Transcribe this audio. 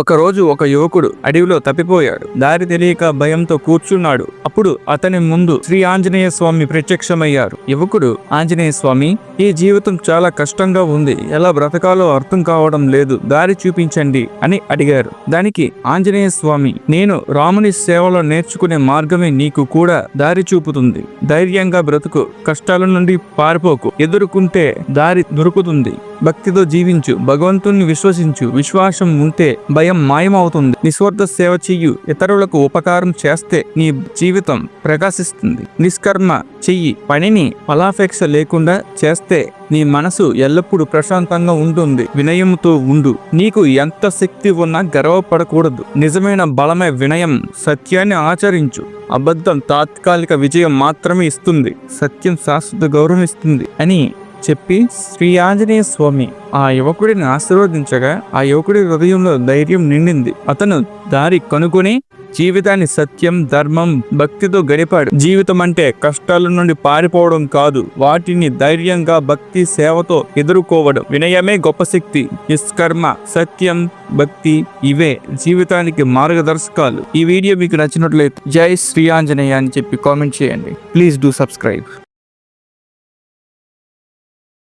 ఒకరోజు ఒక యువకుడు అడవిలో తప్పిపోయాడు. దారి తెలియక భయంతో కూర్చున్నాడు. అప్పుడు అతని ముందు శ్రీ ఆంజనేయ స్వామి ప్రత్యక్షమయ్యారు. యువకుడు ఆంజనేయ స్వామి ఈ జీవితం చాలా కష్టంగా ఉంది. ఎలా బ్రతకాలో అర్థం కావడం లేదు. దారి చూపించండి అని అడిగారు. దానికి ఆంజనేయ స్వామి నేను రాముని సేవలో నేర్చుకునే మార్గమే నీకు కూడా దారి చూపుతుంది. ధైర్యంగా బ్రతుకు. కష్టాల నుండి పారిపోకు. ఎదుర్కొంటే దారి దొరుకుతుంది. భక్తితో జీవించు. భగవంతుణ్ణి విశ్వసించు. విశ్వాసం ఉంటే భయం మాయమవుతుంది. నిస్వార్థ సేవ చెయ్యు. ఇతరులకు ఉపకారం చేస్తే నీ జీవితం ప్రకాశిస్తుంది. నిష్కర్మ చెయ్యి. పనిని ఫలాపేక్ష లేకుండా చేస్తే నీ మనసు ఎల్లప్పుడూ ప్రశాంతంగా ఉంటుంది. వినయంతో ఉండు. నీకు ఎంత శక్తి ఉన్నా గర్వపడకూడదు. నిజమైన బలమే వినయం. సత్యాన్ని ఆచరించు. అబద్ధం తాత్కాలిక విజయం మాత్రమే ఇస్తుంది. సత్యం శాశ్వత గౌరవం ఇస్తుంది అని చెప్పి శ్రీ ఆంజనేయ స్వామి ఆ యువకుడిని ఆశీర్వదించగా ఆ యువకుడి హృదయంలో ధైర్యం నిండింది. అతను దారి కనుగొని జీవితాన్ని సత్యం ధర్మం భక్తితో గడిపాడు. జీవితం అంటే కష్టాల నుండి పారిపోవడం కాదు. వాటిని ధైర్యంగా భక్తి సేవతో ఎదుర్కోవడం. వినయమే గొప్ప శక్తి. నిష్కర్మ సత్యం భక్తి ఇవే జీవితానికి మార్గదర్శకాలు. ఈ వీడియో మీకు నచ్చినట్లయితే జై శ్రీ ఆంజనేయ అని చెప్పి కామెంట్ చేయండి. Please do subscribe.